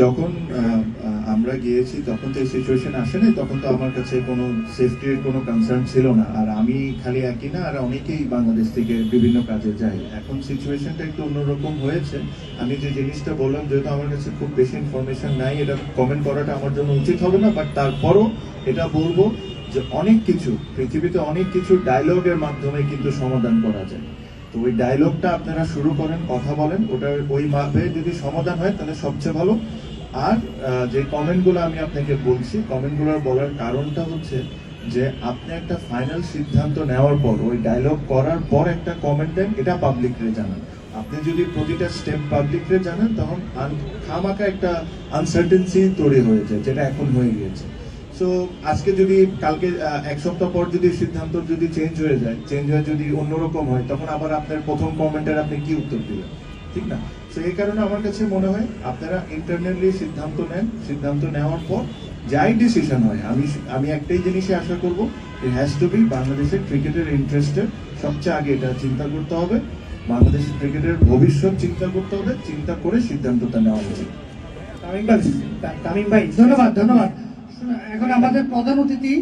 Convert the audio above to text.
যখন আমরা গিয়েছি, তখন তো এই সিচুয়েশন আসেনি তখন তো আমার কাছে কোনো সেফটির কোনো কনসার্ন ছিল না। আর আমি খালি একই না, আর অনেকেই বাংলাদেশ থেকে বিভিন্ন কাজে যাই এখন সিচুয়েশনটা একটু অন্যরকম হয়েছে। আমি যে জিনিসটা বললাম, যেহেতু আমার কাছে খুব বেশি ইনফরমেশন নাই, এটা কমেন্ট করাটা আমার জন্য উচিত হবে না বাট তারপরও এটা বলব যে অনেক কিছু, পৃথিবীতে অনেক কিছু ডায়লগের মাধ্যমে কিন্তু সমাধান করা যায়। তো ওই ডায়লগটা আপনারা শুরু করেন, কথা বলেন ওটার ওই ভাবে যদি সমাধান হয়, তাহলে সবচেয়ে ভালো। আর যে কমেন্টগুলো আমি আপনাকে বলছি কমেন্টগুলো বলার কারণটা হচ্ছে যে আপনি একটা ফাইনাল সিদ্ধান্ত নেওয়ার পর, ওই ডায়লগ করার পর একটা কমেন্ট দেন, এটা পাবলিকরে জানান। আপনি যদি প্রতিটা স্টেপ পাবলিকরে জানান, তখন খামাকা একটা আনসার্টেন্সি তৈরি হয়ে যায়, যেটা এখন হয়ে গিয়েছে। সো আজকে যদি কালকে এক সপ্তাহ পর যদি সিদ্ধান্ত যদি চেঞ্জ হয়ে যায় চেঞ্জ হয়ে যদি অন্যরকম হয়, তখন আবার আপনার প্রথম কমেন্টের আপনি কি উত্তর দিবেন ঠিক না? তো এই কারণে আমার কাছে মনে হয় আপনারা ইন্টারনালি সিদ্ধান্ত নেন। সিদ্ধান্ত নেওয়ার পর যাই ডিসিশন হয়, আমি আমি একটাই জিনিসই আশা করব ইট হ্যাজ টু বি বাংলাদেশের ক্রিকেটের ইন্টারেস্টের সবচেয়ে আগে এটা চিন্তা করতে হবে। বাংলাদেশের ক্রিকেটের ভবিষ্যৎ চিন্তা করতে হবে। চিন্তা করে সিদ্ধান্তটা নেওয়া উচিত। তামিম ভাই তামিম ভাই, ধন্যবাদ ধন্যবাদ। এখন আমাদের প্রধান অতিথি